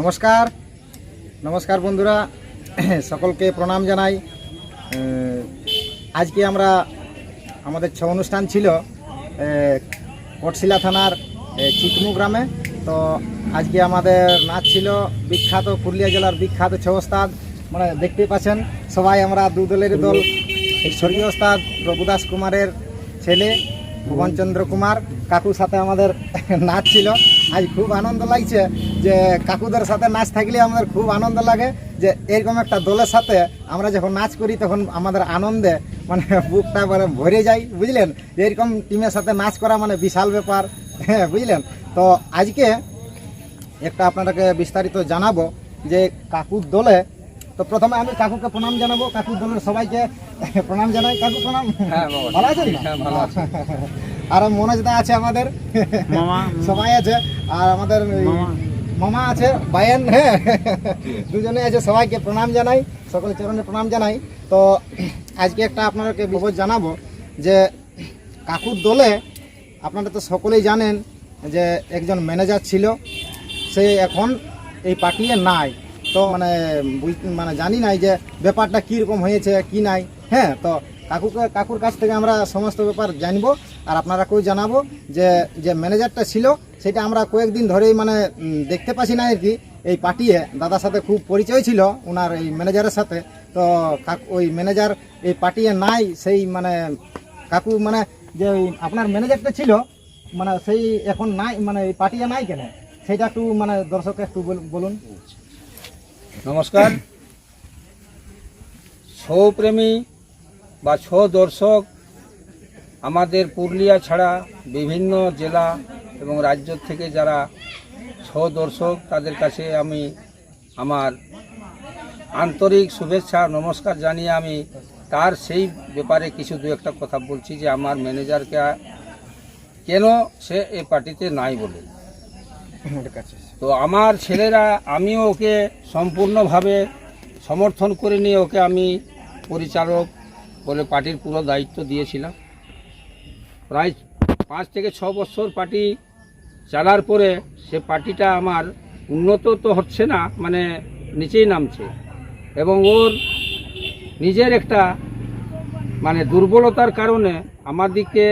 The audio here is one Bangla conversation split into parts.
নমস্কার। নমস্কার বন্ধুরা। সকলকে প্রণাম জানাই। আজকে আমরা আমাদের ছ অনুষ্ঠান ছিল কটশিলা থানার চিতমু গ্রামে। তো আজকে আমাদের নাচ ছিল বিখ্যাত, পুরুলিয়া জেলার বিখ্যাত ছ ওস্তাদ। মানে দেখতেই পাচ্ছেন, সবাই আমরা দু দলের দল। স্বর্গীয় ওস্তাদ প্রভুদাস কুমারের ছেলে। ভুবনচন্দ্র কুমার কাকুর সাথে আমাদের নাচ ছিল। আজ খুব আনন্দ লাগছে যে কাকুদের সাথে নাচ থাকলে আমাদের খুব আনন্দ লাগে যে এরকম একটা দলের সাথে আমরা যখন নাচ করি তখন আমাদের আনন্দে মানে বুকটা মানে ভরে যায়, বুঝলেন? এরকম টিমের সাথে নাচ করা মানে বিশাল ব্যাপার হ্যাঁ বুঝলেন? তো আজকে একটা আপনাদেরকে বিস্তারিত জানাব যে কাকুর দলে তো প্রথমে আমি কাকুকে প্রণাম জানাব। কাকুর দলের সবাইকে প্রণাম জানাই। কাকু প্রণাম। হ্যাঁ, ভালো আছেন? হ্যাঁ, আর মনোজ দা আছে আমাদের। মামা। সবাই আছে। আর আমাদের মামা। মামা আছে বায়ান। হ্যাঁ দুজনে আছে সবাইকে প্রণাম জানাই। সকলের চরণে প্রণাম জানাই। তো আজকে একটা আপনাদেরকে বিপদ জানাব যে কাকুর দলে আপনারা তো সকলেই জানেন যে একজন ম্যানেজার ছিল। সে এখন এই পার্টিয়ে নাই। তো মানে মানে জানি নাই যে ব্যাপারটা কীরকম হয়েছে, কি নাই। হ্যাঁ তো কাকুকে, কাকুর কাছ থেকে আমরা সমস্ত ব্যাপার জানব আর আপনারাকেও জানাব যে যে ম্যানেজারটা ছিল, সেটা আমরা কয়েকদিন ধরেই মানে দেখতে পাচ্ছি না আর কি। এই পার্টিয়ে দাদার সাথে খুব পরিচয় ছিল ওনার এই ম্যানেজারের সাথে। তো ওই ম্যানেজার এই পার্টিয়ে নাই, সেই মানে কাকু মানে যে আপনার ম্যানেজারটা ছিল মানে সেই এখন নাই মানে এই পার্টিয়ে নাই কেন? সেটা একটু মানে দর্শককে একটু বল- বলুন। নমস্কার। ছৌ প্রেমী বা ছৌ দর্শক আমাদের পুরুলিয়া ছাড়া বিভিন্ন জেলা এবং রাজ্য থেকে যারা ছৌ দর্শক তাদের কাছে আমি আমার আন্তরিক শুভেচ্ছা, নমস্কার জানিয়ে আমি তার সেই ব্যাপারে কিছু দু একটা কথা বলছি যে আমার ম্যানেজারকে কেন সে এই পার্টিতে নাই বলে। তো আমার ছেলেরা, আমিও ওকে সম্পূর্ণভাবে সমর্থন করে নিয়ে ওকে আমি পরিচালক বলে পার্টির পুরো দায়িত্ব দিয়েছিলাম। প্রায় পাঁচ থেকে ছ বছর পার্টি চালার পরে সে পার্টিটা আমার উন্নত তো হচ্ছে না মানে নিচেই নামছে। এবং ওর নিজের একটা মানে দুর্বলতার কারণে আমার দিকে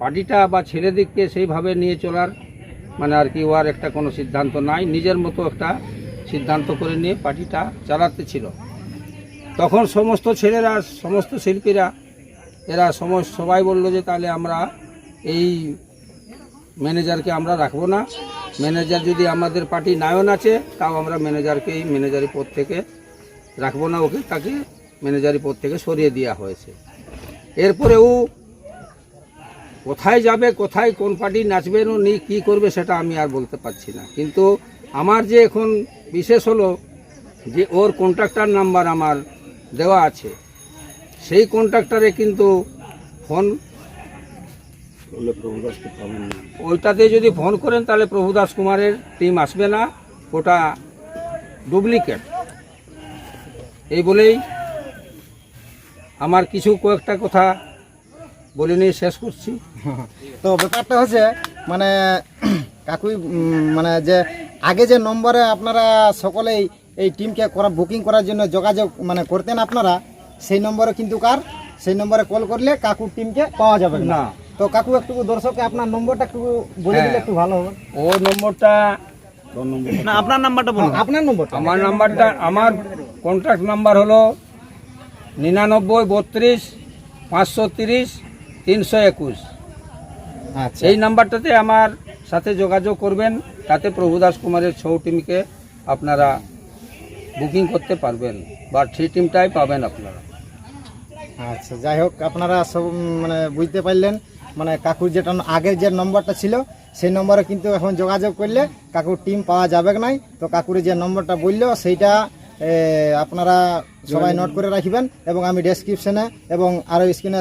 পার্টিটা বা ছেলেদিককে সেইভাবে নিয়ে চলার মানে আর কি ওর একটা কোনো সিদ্ধান্ত নাই। নিজের মতো একটা সিদ্ধান্ত করে নিয়ে পার্টিটা চালাতে ছিল। তখন সমস্ত ছেলেরা, সমস্ত শিল্পীরা, এরা সমস্ত সবাই বলল যে তাহলে আমরা এই ম্যানেজারকে আমরা রাখব না। ম্যানেজার যদি আমাদের পার্টি নায়ন আছে, তাও আমরা ম্যানেজারকে এই ম্যানেজারি পদ থেকে রাখব না। ওকে তাকে ম্যানেজারি পদ থেকে সরিয়ে দেওয়া হয়েছে। এরপরে ও কোথায় যাবে কোথায় কোন পার্টি নাচবে ও নি কী করবে সেটা আমি আর বলতে পারছি না। কিন্তু আমার যে এখন বিশেষ হলো যে ওর কন্ট্রাক্টার নাম্বার আমার দেওয়া আছে সেই কন্ট্রাক্টারে কিন্তু ফোন ওইটাতে যদি ফোন করেন তাহলে প্রভুদাস কুমারের টিম আসবে না ওটা ডুপ্লিকেট এই বলেই আমার কিছু কয়েকটা কথা বলে নিয়ে শেষ করছি। তো ব্যাপারটা হচ্ছে মানে কাকুই মানে যে আগে যে নম্বরে আপনারা সকলেই এই টিমকে করা বুকিং করার জন্য যোগাযোগ মানে করতেন আপনারা সেই নম্বরে কিন্তু কার? সেই নম্বরে কল করলে কাকুর টিমকে পাওয়া যাবে না। তো কাকু একটু দর্শককে আপনার নম্বরটা একটু বলে দিলে হ্যাঁ। একটু ভালো হবে। ও নম্বরটা না আপনার নাম্বারটা বলুন। হ্যাঁ, আপনার নম্বরটা। আমার নাম্বারটা আমার কন্ট্যাক্ট নাম্বার হলো নিরানব্বই বত্রিশ পাঁচশো তিরিশ তিনশো একুশ। আচ্ছা। এই নাম্বারটাতে আমার সাথে যোগাযোগ করবেন তাতে প্রভুদাস কুমারের ছৌ টিমকে আপনারা বুকিং করতে পারবেন বা থ্রি টিমটাই পাবেন আপনারা। আচ্ছা যাই হোক আপনারা সব মানে বুঝতে পারলেন মানে কাকুর যেটা আগের যে নম্বরটা ছিল সেই নম্বরে কিন্তু এখন যোগাযোগ করলে কাকুর টিম পাওয়া যাবে নাই তো কাকুর যে নম্বরটা বলল সেইটা আপনারা সবাই নোট করে রাখবেন এবং আমি ডেসক্রিপশনে এবং আরও স্ক্রিনে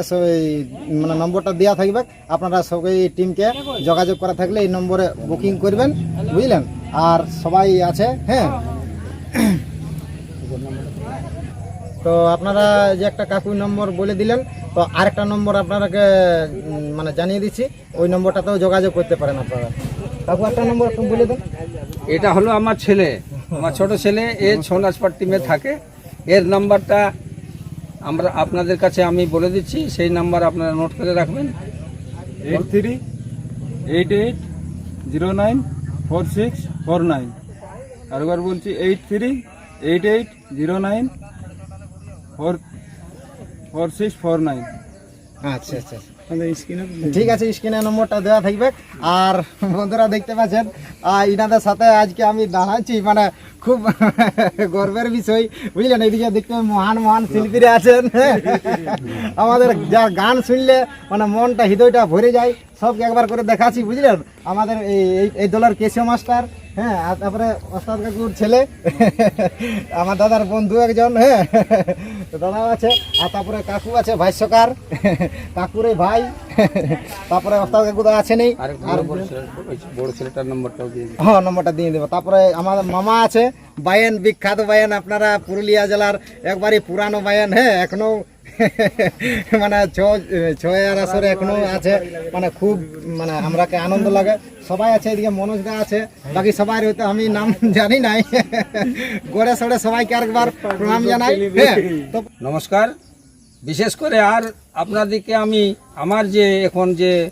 মানে নম্বরটা দেওয়া থাকবে। আপনারা সবাই টিমকে যোগাযোগ করা থাকলে এই নম্বরে বুকিং করবেন, বুঝলেন? আর সবাই আছে হ্যাঁ? তো আপনারা যে একটা কাকুর নম্বর বলে দিলেন, তো আরেকটা নম্বর আপনারাকে মানে জানিয়ে দিচ্ছি, ওই নম্বরটাতেও যোগাযোগ করতে পারেন আপনারা। কাকু, একটা নম্বর বলে দেন। এটা হলো আমার ছেলে। আমার ছোট ছেলে এ ছৌ নাচপার টিমে থাকে। এর নাম্বারটা আমরা আপনাদের কাছে আমি বলে দিচ্ছি সেই নাম্বার আপনারা নোট করে রাখবেন। Eight three eight eight zero nine four six four nine আরেকবার বলছি eight three eight eight zero nine four four six four nine আচ্ছা আচ্ছা। ঠিক আছে, স্ক্রিনে নম্বরটা দেওয়া থাকবে। আর বন্ধুরা দেখতে পাচ্ছেন ইনাদের সাথে আজকে আমি দাঁড়াচ্ছি মানে খুব গর্বের বিষয়, বুঝলেন? এদিকে দেখতে মহান মহান শিল্পীরা আছেন। আমাদের যার গান শুনলে মানে মনটা, হৃদয়টা ভরে যায়। সবকে একবার করে দেখাচ্ছি, বুঝলেন? আমাদের এই, এই- দলের কেশিও মাস্টার হ্যাঁ আর তারপরে ওস্তাদ কাকুর ছেলে আমার দাদার বন্ধু একজন হ্যাঁ দাদাও আছে আর তারপরে কাকু আছে ভাষ্যকার কাকুর ভাই তারপরে ওস্তাদ কাকু তো আছেনই আর বড় ছেলেটার নম্বরটাও দিয়ে হ্যাঁ নম্বরটা দিয়ে দেবো। তারপরে আমার মামা আছে বায়েন বিখ্যাত বায়েন আপনারা পুরুলিয়া জেলার একবারই পুরানো বায়েন হ্যাঁ এখনও মানে ছ- ছয়ের আসরে এখনও আছে। মানে খুব মানে আমরাকে আনন্দ লাগে। সবাই আছে, এদিকে মনোজ মনোজদা আছে। বাকি সবাই হয়তো আমি নাম জানি নাই। গড়ে সড়ে সবাইকে আরেকবার প্রণাম জানাই। হ্যাঁ তো নমস্কার। বিশেষ করে আর আপনাদেরকে আমি, আমার যে এখন যে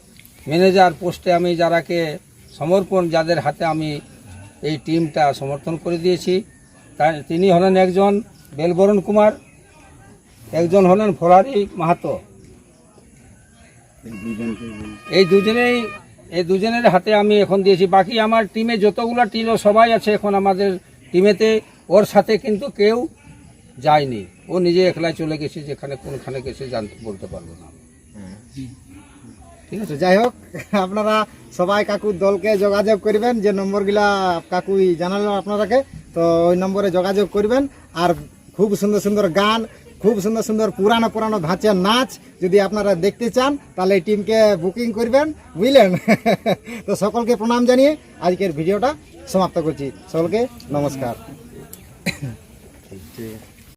ম্যানেজার পোস্টে আমি যারাকে সমর্পণ, যাদের হাতে আমি এই টিমটা সমর্থন করে দিয়েছি তিনি হলেন একজন বেলবরণ কুমার। একজন হলেন ফরারি মাহাতো। এই দুজনেই এই দুজনের হাতে আমি এখন দিয়েছি। বাকি আমার টিমে যতগুলো টিম সবাই আছে এখন আমাদের টিমেতে ওর সাথে কিন্তু কেউ যায়নি। ও নিজে একলাই চলে গেছে যেখানে কোনখানে গেছে জানতে বলতে পারব না। ঠিক আছে যাই হোক আপনারা সবাই কাকুর দলকে যোগাযোগ করবেন যে নম্বরগুলা কাকুই জানালো আপনারাকে তো ওই নম্বরে যোগাযোগ করবেন। আর খুব সুন্দর সুন্দর গান খুব সুন্দর সুন্দর পুরানো পুরানো ধাঁচের নাচ যদি আপনারা দেখতে চান, তাহলে এই টিমকে বুকিং করবেন, বুঝলেন? তো সকলকে প্রণাম জানিয়ে আজকের ভিডিওটা সমাপ্ত করছি। সকলকে নমস্কার।